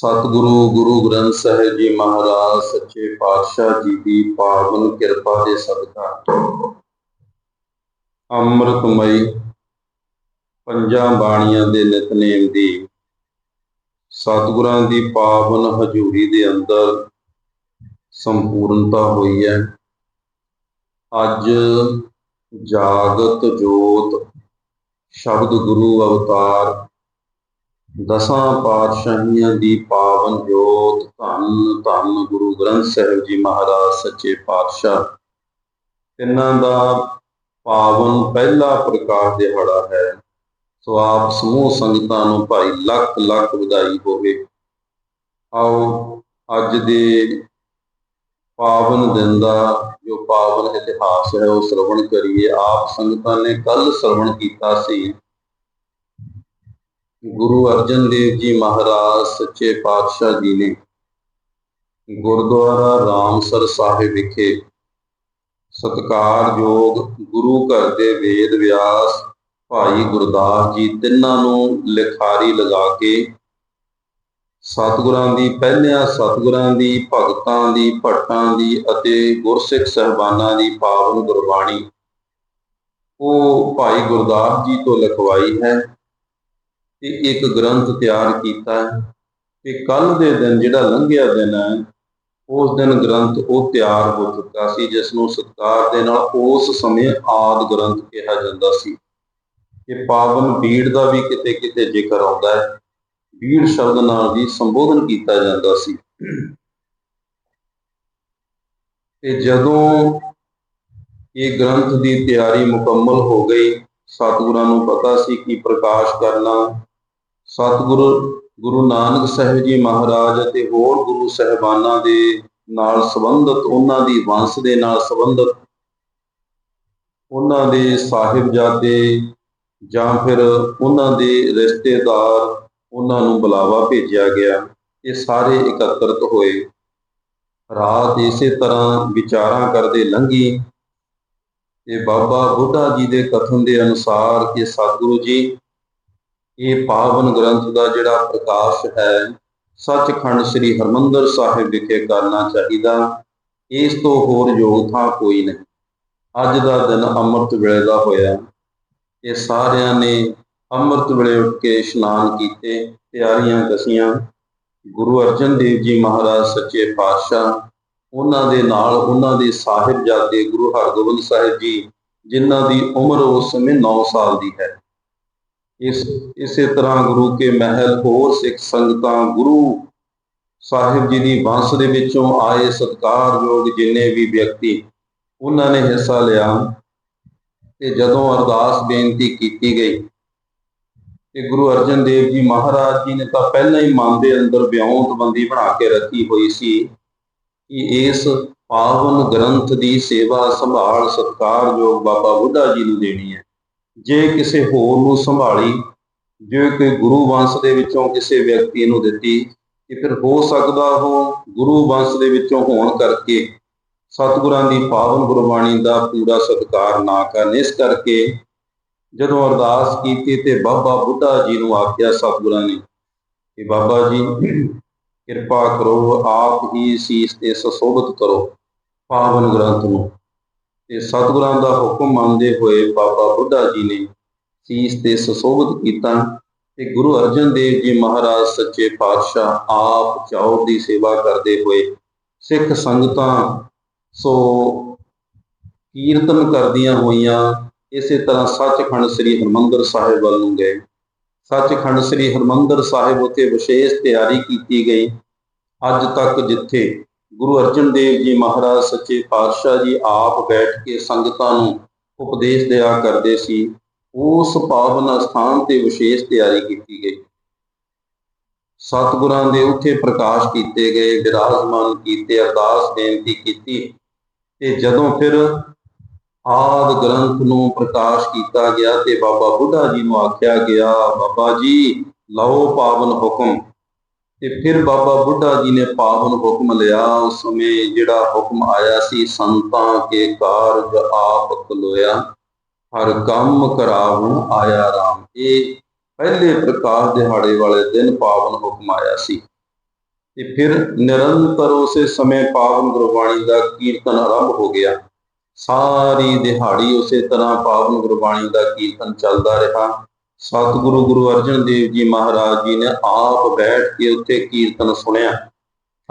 ਸਤਿਗੁਰੂ ਗੁਰੂ ਗ੍ਰੰਥ ਸਾਹਿਬ ਜੀ ਮਹਾਰਾਜ, ਸੱਚੇ ਪਾਤਸ਼ਾਹ ਜੀ ਦੀ ਪਾਵਨ ਕਿਰਪਾ ਦੇ ਸਦਕਾ। ਅੰਮ੍ਰਿਤਮਈ ਪੰਜਾਂ ਬਾਣੀਆਂ ਦੇ ਨਿਤਨੇਮ ਦੀ ਸਤਿਗੁਰਾਂ ਦੀ ਪਾਵਨ ਹਜ਼ੂਰੀ ਦੇ ਅੰਦਰ ਸੰਪੂਰਨਤਾ ਹੋਈ ਹੈ। ਅੱਜ ਜਾਗਤ ਜੋਤ ਸ਼ਬਦ ਗੁਰੂ ਅਵਤਾਰ ਦਸਾਂ ਪਾਤਸ਼ਾਹੀਆਂ ਦੀ ਪਾਵਨ ਜੋਤ ਧੰਨ ਧੰਨ ਗੁਰੂ ਗ੍ਰੰਥ ਸਾਹਿਬ ਜੀ ਮਹਾਰਾਜ, ਸੱਚੇ ਪਾਤਸ਼ਾਹ। ਤਿੰਨਾਂ ਦਾ ਪਾਵਨ ਪਹਿਲਾ ਪ੍ਰਕਾਸ਼ ਦਿਹਾੜਾ ਹੈ। ਸੋ ਆਪ ਸਮੂਹ ਸੰਗਤਾਂ ਨੂੰ ਭਾਈ ਲੱਖ ਲੱਖ ਵਧਾਈ ਹੋਵੇ। ਆਓ ਅੱਜ ਦੇ ਪਾਵਨ ਦਿਨ ਦਾ ਜੋ ਪਾਵਨ ਇਤਿਹਾਸ ਹੈ ਉਹ ਸਰਵਣ ਕਰੀਏ। ਆਪ ਸੰਗਤਾਂ ਨੇ ਕੱਲ ਸਰਵਣ ਕੀਤਾ ਸੀ। ਗੁਰੂ ਅਰਜਨ ਦੇਵ ਜੀ ਮਹਾਰਾਜ, ਸੱਚੇ ਪਾਤਸ਼ਾਹ ਜੀ ਨੇ ਗੁਰਦੁਆਰਾ ਰਾਮਸਰ ਸਾਹਿਬ ਵਿਖੇ ਸਤਕਾਰਯੋਗ ਗੁਰੂ ਘਰ ਦੇ ਵੇਦ ਵਿਆਸ ਭਾਈ ਗੁਰਦਾਸ ਜੀ ਤਿੰਨਾਂ ਨੂੰ ਲਿਖਾਰੀ ਲਗਾ ਕੇ ਸਤਿਗੁਰਾਂ ਦੀ, ਪਹਿਲਿਆਂ ਸਤਿਗੁਰਾਂ ਦੀ, ਭਗਤਾਂ ਦੀ ਭੱਟਾਂ ਦੀ ਅਤੇ ਗੁਰਸਿੱਖ ਸਹਿਬਾਨਾਂ ਦੀ ਪਾਵਨ ਗੁਰਬਾਣੀ ਉਹ ਭਾਈ ਗੁਰਦਾਸ ਜੀ ਤੋਂ ਲਿਖਵਾਈ ਹੈ। ਤੇ ਇੱਕ ਗ੍ਰੰਥ ਤਿਆਰ ਕੀਤਾ ਹੈ ਤੇ ਕੱਲ ਦੇ ਦਿਨ ਜਿਹੜਾ ਲੰਘਿਆ ਦਿਨ ਹੈ, ਉਸ ਦਿਨ ਗ੍ਰੰਥ ਉਹ ਤਿਆਰ ਹੋ ਚੁੱਕਾ ਸੀ, ਜਿਸ ਨੂੰ ਸਤਕਾਰ ਦੇ ਨਾਲ ਉਸ ਸਮੇਂ ਆਦ ਗ੍ਰੰਥ ਕਿਹਾ ਜਾਂਦਾ ਸੀ। ਕਿ ਪਾਵਨ ਬੀੜ ਦਾ ਵੀ ਕਿਤੇ ਕਿਤੇ ਜ਼ਿਕਰ ਆਉਂਦਾ ਹੈ। ਬੀੜ ਸ਼ਬਦ ਨਾਲ ਵੀ ਸੰਬੋਧਨ ਕੀਤਾ ਜਾਂਦਾ ਸੀ। ਤੇ ਜਦੋਂ ਇਹ ਗ੍ਰੰਥ ਦੀ ਤਿਆਰੀ ਮੁਕੰਮਲ ਹੋ ਗਈ, ਸਤਿਗੁਰਾਂ ਨੂੰ ਪਤਾ ਸੀ ਕਿ ਪ੍ਰਕਾਸ਼ ਕਰਨਾ ਸਤਿਗੁਰੂ, ਗੁਰੂ ਨਾਨਕ ਸਾਹਿਬ ਜੀ ਮਹਾਰਾਜ ਅਤੇ ਹੋਰ ਗੁਰੂ ਸਹਿਬਾਨਾਂ ਦੇ ਨਾਲ ਸੰਬੰਧਿਤ, ਉਹਨਾਂ ਦੀ ਵੰਸ਼ ਦੇ ਨਾਲ ਸੰਬੰਧਿਤ, ਉਹਨਾਂ ਦੇ ਸਾਹਿਬਜ਼ਾਦੇ ਜਾਂ ਫਿਰ ਉਹਨਾਂ ਦੇ ਰਿਸ਼ਤੇਦਾਰ, ਉਹਨਾਂ ਨੂੰ ਬੁਲਾਵਾ ਭੇਜਿਆ ਗਿਆ। ਇਹ ਸਾਰੇ ਇਕੱਤਰਤ ਹੋਏ। ਰਾਤ ਇਸੇ ਤਰ੍ਹਾਂ ਵਿਚਾਰਾਂ ਕਰਦੇ ਲੰਘੀ ਤੇ ਬਾਬਾ ਬੁੱਢਾ ਜੀ ਦੇ ਕਥਨ ਦੇ ਅਨੁਸਾਰ ਕਿ ਸਤਿਗੁਰੂ ਜੀ ਇਹ ਪਾਵਨ ਗ੍ਰੰਥ ਦਾ ਜਿਹੜਾ ਪ੍ਰਕਾਸ਼ ਹੈ, ਸੱਚਖੰਡ ਸ੍ਰੀ ਹਰਮੰਦਰ ਸਾਹਿਬ ਵਿਖੇ ਕਰਨਾ ਚਾਹੀਦਾ। ਇਸ ਤੋਂ ਹੋਰ ਯੋਗ ਥਾਂ ਕੋਈ ਨਹੀਂ। ਅੱਜ ਦਾ ਦਿਨ ਅੰਮ੍ਰਿਤ ਵੇਲੇ ਦਾ ਹੋਇਆ। ਇਹ ਸਾਰਿਆਂ ਨੇ ਅੰਮ੍ਰਿਤ ਵੇਲੇ ਉੱਠ ਕੇ ਇਸ਼ਨਾਨ ਕੀਤੇ, ਤਿਆਰੀਆਂ ਕਸੀਆਂ। ਗੁਰੂ ਅਰਜਨ ਦੇਵ ਜੀ ਮਹਾਰਾਜ ਸੱਚੇ ਪਾਤਸ਼ਾਹ, ਉਹਨਾਂ ਦੇ ਨਾਲ ਉਹਨਾਂ ਦੇ ਸਾਹਿਬਜ਼ਾਦੇ ਗੁਰੂ ਹਰਗੋਬਿੰਦ ਸਾਹਿਬ ਜੀ, ਜਿਨ੍ਹਾਂ ਦੀ ਉਮਰ ਉਸ ਸਮੇਂ 9 ਸਾਲ ਦੀ ਹੈ। ਇਸ, ਇਸੇ ਤਰ੍ਹਾਂ ਗੁਰੂ ਕੇ ਮਹਿਲ ਹੋਰ ਸਿੱਖ ਸੰਗਤਾਂ, ਗੁਰੂ ਸਾਹਿਬ ਜੀ ਦੀ ਵੰਸ਼ ਦੇ ਵਿੱਚੋਂ ਆਏ ਸਤਕਾਰਯੋਗ ਜਿੰਨੇ ਵੀ ਵਿਅਕਤੀ, ਉਹਨਾਂ ਨੇ ਹਿੱਸਾ ਲਿਆ ਤੇ ਜਦੋਂ ਅਰਦਾਸ ਬੇਨਤੀ ਕੀਤੀ ਗਈ ਤੇ ਗੁਰੂ ਅਰਜਨ ਦੇਵ ਜੀ ਮਹਾਰਾਜ ਜੀ ਨੇ ਤਾਂ ਪਹਿਲਾਂ ਹੀ ਮਨ ਦੇ ਅੰਦਰ ਵਿਉਂਤਬੰਦੀ ਬਣਾ ਕੇ ਰੱਖੀ ਹੋਈ ਸੀ ਕਿ ਇਸ ਪਾਵਨ ਗ੍ਰੰਥ ਦੀ ਸੇਵਾ ਸੰਭਾਲ ਸਤਕਾਰਯੋਗ ਬਾਬਾ ਬੁੱਢਾ ਜੀ ਨੂੰ ਦੇਣੀ ਹੈ। ਜੇ ਕਿਸੇ ਹੋਰ ਨੂੰ ਸੰਭਾਲੀ, ਜੇ ਕੋਈ ਗੁਰੂ ਵੰਸ਼ ਦੇ ਵਿੱਚੋਂ ਕਿਸੇ ਵਿਅਕਤੀ ਨੂੰ ਦਿੱਤੀ ਕਿ ਫਿਰ ਹੋ ਸਕਦਾ ਉਹ ਗੁਰੂ ਵੰਸ਼ ਦੇ ਵਿੱਚੋਂ ਹੋਣ ਕਰਕੇ ਸਤਿਗੁਰਾਂ ਦੀ ਪਾਵਨ ਗੁਰਬਾਣੀ ਦਾ ਪੂਰਾ ਸਤਿਕਾਰ ਨਾ ਕਰਨ। ਇਸ ਕਰਕੇ ਜਦੋਂ ਅਰਦਾਸ ਕੀਤੀ ਤੇ ਬਾਬਾ ਬੁੱਢਾ ਜੀ ਨੂੰ ਆਖਿਆ ਸਤਿਗੁਰਾਂ ਨੇ ਕਿ ਬਾਬਾ ਜੀ, ਕਿਰਪਾ ਕਰੋ, ਆਪ ਹੀ ਸੀਸ ਤੇ ਸਸੋਭਤ ਕਰੋ ਪਾਵਨ ਗ੍ਰੰਥ ਨੂੰ। ਤੇ ਸਤਿਗੁਰਾਂ ਦਾ ਹੁਕਮ ਮੰਨਦੇ ਹੋਏ ਬਾਬਾ ਬੁੱਢਾ ਜੀ ਨੇ ਸੀਸ ਤੇ ਸਸੋਭਤ ਕੀਤਾ ਤੇ ਗੁਰੂ ਅਰਜਨ ਦੇਵ ਜੀ ਮਹਾਰਾਜ ਸੱਚੇ ਪਾਤਸ਼ਾਹ ਆਪ ਚੌਰ ਦੀ ਸੇਵਾ ਕਰਦੇ ਹੋਏ ਸਿੱਖ ਸੰਗਤਾਂ ਸੋ ਕੀਰਤਨ ਕਰਦੀਆਂ ਹੋਈਆਂ ਇਸੇ ਤਰ੍ਹਾਂ ਸੱਚਖੰਡ ਸ੍ਰੀ ਹਰਮੰਦਰ ਸਾਹਿਬ ਵੱਲ ਨੂੰ ਗਏ। ਸੱਚਖੰਡ ਸ੍ਰੀ ਹਰਮੰਦਰ ਸਾਹਿਬ ਉਤੇ ਵਿਸ਼ੇਸ਼ ਤਿਆਰੀ ਕੀਤੀ ਗਈ। ਅੱਜ ਤੱਕ ਜਿੱਥੇ ਗੁਰੂ ਅਰਜਨ ਦੇਵ ਜੀ ਮਹਾਰਾਜ, ਸੱਚੇ ਪਾਤਸ਼ਾਹ ਜੀ ਆਪ ਬੈਠ ਕੇ ਸੰਗਤਾਂ ਨੂੰ ਉਪਦੇਸ਼ ਦਿਆ ਕਰਦੇ ਸੀ। ਉਸ ਪਾਵਨ ਸਥਾਨ ਤੇ ਵਿਸ਼ੇਸ਼ ਤਿਆਰੀ ਕੀਤੀ ਗਈ। ਸਤਿਗੁਰਾਂ ਦੇ ਉੱਥੇ ਪ੍ਰਕਾਸ਼ ਕੀਤੇ ਗਏ ਵਿਰਾਜਮਾਨ ਕੀਤੇ, ਅਰਦਾਸ ਬੇਨਤੀ ਕੀਤੀ ਤੇ ਜਦੋਂ ਫਿਰ ਆਦ ਗ੍ਰੰਥ ਨੂੰ ਪ੍ਰਕਾਸ਼ ਕੀਤਾ ਗਿਆ ਤੇ ਬਾਬਾ ਬੁੱਢਾ ਜੀ ਨੂੰ ਆਖਿਆ ਗਿਆ, ਬਾਬਾ ਜੀ, ਲਓ ਪਾਵਨ ਹੁਕਮ। ਤੇ ਫਿਰ ਬਾਬਾ ਬੁੱਢਾ ਜੀ ਨੇ ਪਾਵਨ ਹੁਕਮ ਲਿਆ, ਉਸ ਸਮੇਂ ਜਿਹੜਾ ਹੁਕਮ ਆਇਆ ਸੀ, ਸੰਤਾਂ ਕੇ ਕਾਰਜ ਆਪ ਖਲੋਇਆ, ਹਰ ਕੰਮ ਕਰਾਵੂ ਆਇਆ ਰਾਮ। ਇਹ ਪਹਿਲੇ ਪ੍ਰਕਾਸ਼ ਦਿਹਾੜੇ ਵਾਲੇ ਦਿਨ ਪਾਵਨ ਹੁਕਮ ਆਇਆ ਸੀ। ਤੇ ਫਿਰ ਨਿਰੰਤਰ ਉਸੇ ਸਮੇਂ ਪਾਵਨ ਗੁਰਬਾਣੀ ਦਾ ਕੀਰਤਨ ਆਰੰਭ ਹੋ ਗਿਆ। ਸਾਰੀ ਦਿਹਾੜੀ ਉਸੇ ਤਰ੍ਹਾਂ ਪਾਵਨ ਗੁਰਬਾਣੀ ਦਾ ਕੀਰਤਨ ਚੱਲਦਾ ਰਿਹਾ। ਸਤਿਗੁਰੂ ਗੁਰੂ ਅਰਜਨ ਦੇਵ ਜੀ ਮਹਾਰਾਜ ਜੀ ਨੇ ਆਪ ਬੈਠ ਕੇ ਉੱਥੇ ਕੀਰਤਨ ਸੁਣਿਆ।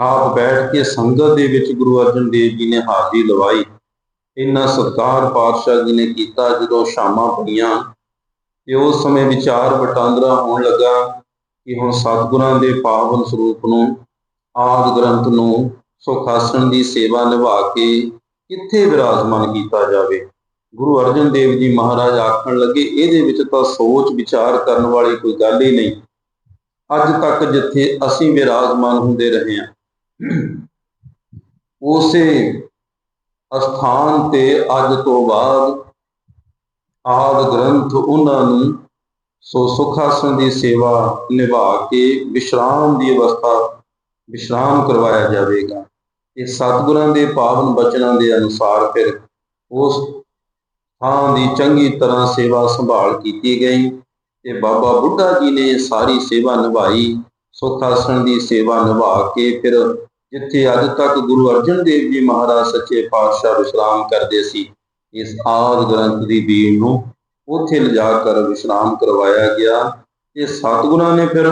ਆਪ ਬੈਠ ਕੇ ਸੰਗਤ ਦੇ ਵਿੱਚ ਗੁਰੂ ਅਰਜਨ ਦੇਵ ਜੀ ਨੇ ਹਾਜ਼ਰੀ ਲਵਾਈ। ਇੰਨਾ ਸਤਕਾਰ ਪਾਤਸ਼ਾਹ ਜੀ ਨੇ ਕੀਤਾ ਜਦੋਂ ਸ਼ਾਮਾਂ ਪਈਆਂ ਤੇ ਉਸ ਸਮੇਂ ਵਿਚਾਰ ਵਟਾਂਦਰਾ ਹੋਣ ਲੱਗਾ ਕਿ ਹੁਣ ਸਤਿਗੁਰਾਂ ਦੇ ਪਾਵਨ ਸਰੂਪ ਨੂੰ, ਆਦ ਗ੍ਰੰਥ ਨੂੰ, ਸੁਖਾਸਣ ਦੀ ਸੇਵਾ ਨਿਭਾ ਕੇ ਕਿੱਥੇ ਵਿਰਾਜਮਾਨ ਕੀਤਾ ਜਾਵੇ। ਗੁਰੂ ਅਰਜਨ ਦੇਵ ਜੀ ਮਹਾਰਾਜ ਆਖਣ ਲੱਗੇ, ਇਹਦੇ ਵਿੱਚ ਤਾਂ ਸੋਚ ਵਿਚਾਰ ਕਰਨ ਵਾਲੀ ਕੋਈ ਗੱਲ ਹੀ ਨਹੀਂ। ਅੱਜ ਤੱਕ ਜਿੱਥੇ ਅਸੀਂ ਵਿਰਾਜਮਾਨ ਹੁੰਦੇ ਰਹੇ ਹਾਂ, ਉਸੇ ਅਸਥਾਨ ਤੇ ਅੱਜ ਤੋਂ ਬਾਅਦ ਆਦ ਗ੍ਰੰਥ ਉਹਨਾਂ ਨੂੰ ਸੋ ਸੁਖਾਸਨ ਦੀ ਸੇਵਾ ਨਿਭਾ ਕੇ ਵਿਸ਼ਰਾਮ ਦੀ ਅਵਸਥਾ, ਵਿਸ਼ਰਾਮ ਕਰਵਾਇਆ ਜਾਵੇਗਾ। ਇਹ ਸਤਿਗੁਰਾਂ ਦੇ ਪਾਵਨ ਬਚਨਾਂ ਦੇ ਅਨੁਸਾਰ ਫਿਰ ਉਸ ਥਾਂ ਦੀ ਚੰਗੀ ਤਰ੍ਹਾਂ ਸੇਵਾ ਸੰਭਾਲ ਕੀਤੀ ਗਈ ਤੇ ਬਾਬਾ ਬੁੱਢਾ ਜੀ ਨੇ ਸਾਰੀ ਸੇਵਾ ਨਿਭਾਈ ਸੁਖਾਸਨ ਦੀ ਸੇਵਾ ਨਿਭਾ ਕੇ ਫਿਰ ਜਿੱਥੇ ਅੱਜ ਤੱਕ ਗੁਰੂ ਅਰਜਨ ਦੇਵ ਜੀ ਮਹਾਰਾਜ ਸੱਚੇ ਪਾਤਸ਼ਾਹ ਵਿਸ਼ਰਾਮ ਕਰਦੇ ਸੀ, ਇਸ ਆਦ ਗ੍ਰੰਥ ਦੀ ਬੀੜ ਨੂੰ ਉੱਥੇ ਲਿਜਾ ਕਰ ਵਿਸ਼ਰਾਮ ਕਰਵਾਇਆ ਗਿਆ ਤੇ ਸਤਿਗੁਰਾਂ ਨੇ ਫਿਰ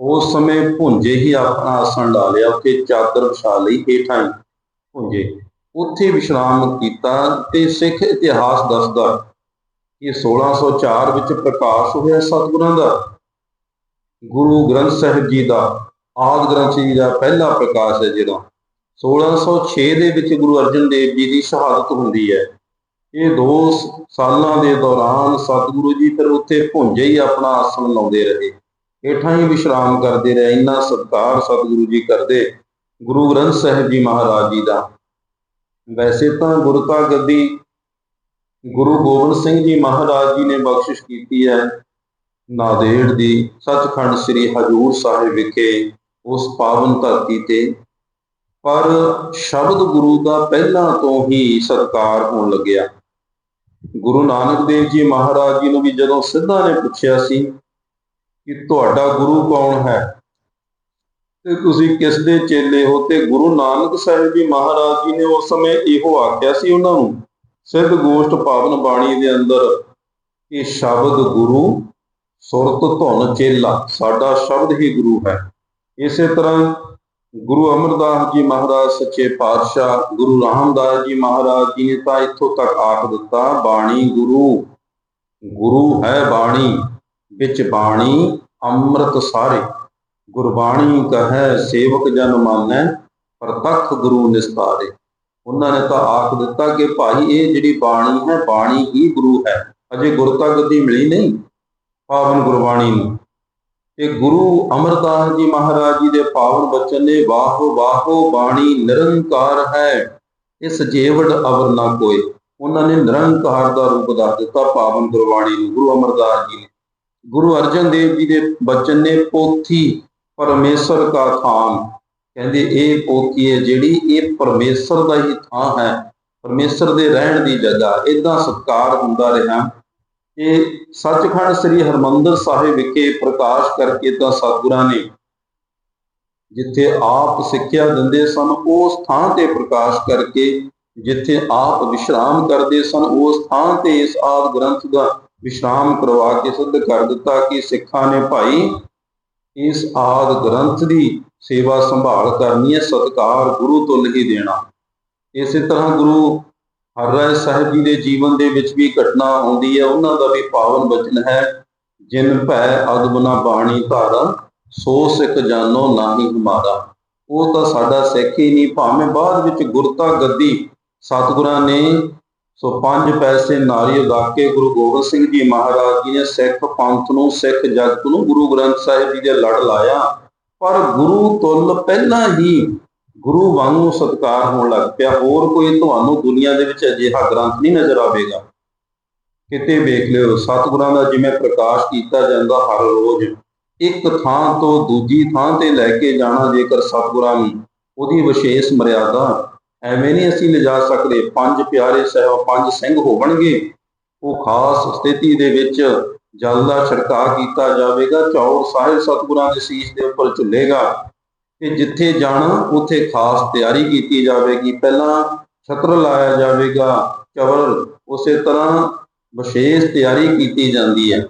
ਉਸ ਸਮੇਂ ਭੁੰਜੇ ਹੀ ਆਪਣਾ ਆਸਣ ਲਾ ਲਿਆ, ਉੱਥੇ ਚਾਦਰ ਵਿਛਾ ਲਈ, ਹੇਠਾਂ ਹੀ ਭੁੰਜੇ। ਉੱਥੇ ਵਿਸ਼ਰਾਮ ਕੀਤਾ ਤੇ ਸਿੱਖ ਇਤਿਹਾਸ ਦੱਸਦਾ ਕਿ 1604 ਵਿੱਚ ਪ੍ਰਕਾਸ਼ ਹੋਇਆ ਸਤਿਗੁਰਾਂ ਦਾ। ਗੁਰੂ ਗ੍ਰੰਥ ਸਾਹਿਬ ਜੀ ਦਾ ਆਦ ਗ੍ਰੰਥ ਜੀ ਦਾ ਪਹਿਲਾ ਪ੍ਰਕਾਸ਼ ਹੈ ਜਿਹੜਾ। 1606 ਦੇ ਵਿੱਚ ਗੁਰੂ ਅਰਜਨ ਦੇਵ ਜੀ ਦੀ ਸ਼ਹਾਦਤ ਹੁੰਦੀ ਹੈ। ਇਹ ਦੋ ਸਾਲਾਂ ਦੇ ਦੌਰਾਨ ਸਤਿਗੁਰੂ ਜੀ ਫਿਰ ਉੱਥੇ ਭੁੰਜੇ ਹੀ ਆਪਣਾ ਆਸਣ ਲਾਉਂਦੇ ਰਹੇ। ਹੇਠਾਂ ਹੀ ਵਿਸ਼ਰਾਮ ਕਰਦੇ ਰਹੇ। ਇੰਨਾ ਸਤਿਕਾਰ ਸਤਿਗੁਰੂ ਜੀ ਕਰਦੇ ਗੁਰੂ ਗ੍ਰੰਥ ਸਾਹਿਬ ਜੀ ਮਹਾਰਾਜ ਜੀ ਦਾ। ਵੈਸੇ ਤਾਂ ਗੁਰਤਾ ਗੱਦੀ ਗੁਰੂ ਗੋਬਿੰਦ ਸਿੰਘ ਜੀ ਮਹਾਰਾਜ ਜੀ ਨੇ ਬਖਸ਼ਿਸ਼ ਕੀਤੀ ਹੈ। ਨਾਦੇੜ ਦੀ ਸੱਚਖੰਡ ਸ੍ਰੀ ਹਜੂਰ ਸਾਹਿਬ ਵਿਖੇ ਉਸ ਪਾਵਨ ਧਰਤੀ ਤੇ। ਪਰ ਸ਼ਬਦ ਗੁਰੂ ਦਾ ਪਹਿਲਾਂ ਤੋਂ ਹੀ ਸਤਕਾਰ ਹੋਣ ਲੱਗਿਆ। ਗੁਰੂ ਨਾਨਕ ਦੇਵ ਜੀ ਮਹਾਰਾਜ ਜੀ ਨੂੰ ਵੀ ਜਦੋਂ ਸਿੱਧਾ ਨੇ ਪੁੱਛਿਆ ਸੀ ਕਿ ਤੁਹਾਡਾ ਗੁਰੂ ਕੌਣ ਹੈ? ਤੇ ਤੁਸੀਂ ਕਿਸ ਦੇ ਚੇਲੇ ਹੋ ਤੇ ਗੁਰੂ ਨਾਨਕ ਸਾਹਿਬ ਜੀ ਮਹਾਰਾਜ ਜੀ ਨੇ ਉਸ ਸਮੇਂ ਇਹੋ ਆਖਿਆ ਸੀ ਉਹਨਾਂ ਨੂੰ, ਸਿੱਧ ਗੋਸ਼ਟ ਪਾਵਨ ਬਾਣੀ ਦੇ ਅੰਦਰ ਕਿ ਸ਼ਬਦ ਗੁਰੂ, ਸੁਰਤ ਧੁਨ ਚੇਲਾ, ਸਾਡਾ ਸ਼ਬਦ ਹੀ ਗੁਰੂ ਹੈ। ਇਸੇ ਤਰ੍ਹਾਂ ਗੁਰੂ ਅਮਰਦਾਸ ਜੀ ਮਹਾਰਾਜ, ਸੱਚੇ ਪਾਤਸ਼ਾਹ, ਗੁਰੂ ਰਾਮਦਾਸ ਜੀ ਮਹਾਰਾਜ ਜੀ ਨੇ ਤਾਂ ਇੱਥੋਂ ਤੱਕ ਆਖ ਦਿੱਤਾ, ਬਾਣੀ ਗੁਰੂ ਗੁਰੂ ਹੈ ਬਾਣੀ, ਵਿੱਚ ਬਾਣੀ, ਅੰਮ੍ਰਿਤ ਸਾਰੇ। ਗੁਰਬਾਣੀ ਕਹੈ, ਸੇਵਕ ਜਨ ਮਾਨੈ ਪ੍ਰਤੱਖ ਗੁਰੂ ਨਿਸਤਾਰੇ। ਉਹਨਾਂ ਨੇ ਤਾਂ ਆਖ ਦਿੱਤਾ ਕਿ ਭਾਈ, ਇਹ ਜਿਹੜੀ ਬਾਣੀ ਹੈ, ਬਾਣੀ ਹੀ ਗੁਰੂ ਹੈ। ਅਜੇ ਗੁਰਤਾ ਗੱਦੀ ਮਿਲੀ ਨਹੀਂ ਪਾਵਨ ਗੁਰਬਾਣੀ ਨੂੰ। ਤੇ ਗੁਰੂ ਅਮਰਦਾਸ ਜੀ ਮਹਾਰਾਜ ਜੀ ਦੇ ਪਾਵਨ ਬਚਨ ਨੇ, ਵਾਹੋ ਵਾਹੋ, ਬਾਣੀ ਨਿਰੰਕਾਰ ਹੈ। ਇਸ ਜੀਵੜ ਅਵਰ ਨਾ ਕੋਈ ਉਹਨਾਂ ਨੇ ਨਿਰੰਕਾਰ ਦਾ ਰੂਪ ਦੱਸ ਦਿੱਤਾ ਪਾਵਨ ਗੁਰਬਾਣੀ ਨੂੰ, ਗੁਰੂ ਅਮਰਦਾਸ ਜੀ ਨੇ। ਗੁਰੂ ਅਰਜਨ ਦੇਵ ਜੀ ਦੇ ਬਚਨ ਨੇ, ਪੋਥੀ ਪਰਮੇਸ਼ਰ ਦਾ ਥਾਨ। ਕਹਿੰਦੇ ਇਹ ਪੋਥੀ ਹੈ ਜਿਹੜੀ ਇਹ ਪਰਮੇਸ਼ਰ ਦਾ ਹੀ ਥਾਂ ਹੈ। ਪਰਮੇਸ਼ਰ ਦੇ ਰਹਿਣ ਦੀ ਜਗ੍ਹਾ ਇਦਾਂ ਸਤਕਾਰ ਹੁੰਦਾ ਰਿਹਾ। ਇਹ ਸੱਚਖੰਡ ਸ੍ਰੀ ਹਰਮੰਦਰ ਸਾਹਿਬ ਵਿਖੇ ਪ੍ਰਕਾਸ਼ ਕਰਕੇ ਤਾਂ ਸਤਿਗੁਰਾਂ ਨੇ ਜਿੱਥੇ ਆਪ ਸਿੱਖਿਆ ਦਿੰਦੇ ਸਨ, ਉਸ ਥਾਂ ਤੇ ਪ੍ਰਕਾਸ਼ ਕਰਕੇ ਜਿੱਥੇ ਆਪ ਵਿਸ਼ਰਾਮ ਕਰਦੇ ਸਨ, ਉਸ ਥਾਂ ਤੇ ਇਸ ਆਦ ਗ੍ਰੰਥ ਦਾ ਵਿਸ਼ਰਾਮ ਕਰਵਾ ਕੇ ਸਿੱਧ ਕਰ ਦਿੱਤਾ ਕਿ ਸਿੱਖਾਂ ਨੇ ਭਾਈ ਇਸ ਆਦ ਗ੍ਰੰਥ ਦੀ ਸੇਵਾ ਸੰਭਾਲ ਕਰਨੀ ਹੈ, ਸਤਕਾਰ ਗੁਰੂ ਤੋਂ ਹੀ ਦੇਣਾ। ਇਸੇ ਤਰ੍ਹਾਂ ਗੁਰੂ ਹਰਿ ਸਾਹਿਬ ਜੀ ਦੇ ਜੀਵਨ ਦੇ ਵਿੱਚ ਵੀ ਘਟਨਾ ਆਉਂਦੀ ਹੈ, ਉਹਨਾਂ ਦਾ ਵੀ ਪਾਵਨ ਬਚਨ ਹੈ, ਜਿਨ ਭੈ ਅਦਬਨਾ ਬਾਣੀ ਧਾਰਾ, ਸੋ ਸਿੱਖ ਜਾਨੋ ਨਾਹੀ ਹਮਾਰਾ। ਉਹ ਤਾਂ ਸਾਡਾ ਸਿੱਖ ਹੀ ਨਹੀਂ, ਭਾਵੇਂ ਬਾਅਦ ਵਿੱਚ ਗੁਰਤਾ ਗੱਦੀ ਸਤਿਗੁਰਾਂ ਨੇ ਸੋ ਪੰਜ ਪੈਸੇ ਨਾਰੀ ਉਦਾ ਗੁਰੂ ਗੋਬਿੰਦ ਸਿੰਘ ਜੀ ਮਹਾਰਾਜ ਜੀ ਨੇ ਸਿੱਖ ਪੰਥ ਨੂੰ, ਸਿੱਖ ਜਗਤ ਨੂੰ ਗੁਰੂ ਗ੍ਰੰਥ ਸਾਹਿਬ ਜੀ ਦੇ ਲੜ ਲਾਇਆ। ਪਰ ਗੁਰੂ ਤੁਲ ਪਹਿਲਾਂ ਹੀ ਗੁਰੂ ਵਾਂਗੂ ਸਤਕਾਰ ਹੋਣ ਲੱਗ ਪਿਆ। ਹੋਰ ਕੋਈ ਤੁਹਾਨੂੰ ਦੁਨੀਆ ਦੇ ਵਿੱਚ ਅਜਿਹਾ ਗ੍ਰੰਥ ਨਹੀਂ ਨਜ਼ਰ ਆਵੇਗਾ। ਕਿਤੇ ਵੇਖ ਲਿਓ, ਸਤਿਗੁਰਾਂ ਦਾ ਜਿਵੇਂ ਪ੍ਰਕਾਸ਼ ਕੀਤਾ ਜਾਂਦਾ ਹਰ ਰੋਜ਼, ਇੱਕ ਥਾਂ ਤੋਂ ਦੂਜੀ ਥਾਂ ਤੇ ਲੈ ਕੇ ਜਾਣਾ ਜੇਕਰ ਸਤਿਗੁਰਾਂ ਨੂੰ ਉਹਦੀ ਵਿਸ਼ੇਸ਼ ਮਰਿਆਦਾ ਐਵੇਂ ਨਹੀਂ ਅਸੀਂ ਲਿਜਾ ਸਕਦੇ। ਪੰਜ ਪਿਆਰੇ ਸਹਿਬ, ਪੰਜ ਸਿੰਘ ਹੋਣਗੇ ਉਹ ਖਾਸ ਸਥਿਤੀ ਦੇ ਵਿੱਚ ਜਲ ਦਾ ਛਿੜਕਾਅ ਕੀਤਾ ਜਾਵੇਗਾ। ਚੌਰ ਸਾਹਿਬ ਸਤਿਗੁਰਾਂ ਦੇ ਸੀਸ ਦੇ ਉੱਪਰ ਝੁੱਲੇਗਾ। ਕਿ ਜਿੱਥੇ ਜਾਣਾ, ਉੱਥੇ ਖਾਸ ਤਿਆਰੀ ਕੀਤੀ ਜਾਵੇਗੀ। ਪਹਿਲਾਂ ਛਤਰ ਲਾਇਆ ਜਾਵੇਗਾ ਚਵਰ ਉਸੇ ਤਰ੍ਹਾਂ ਵਿਸ਼ੇਸ਼ ਤਿਆਰੀ ਕੀਤੀ ਜਾਂਦੀ ਹੈ।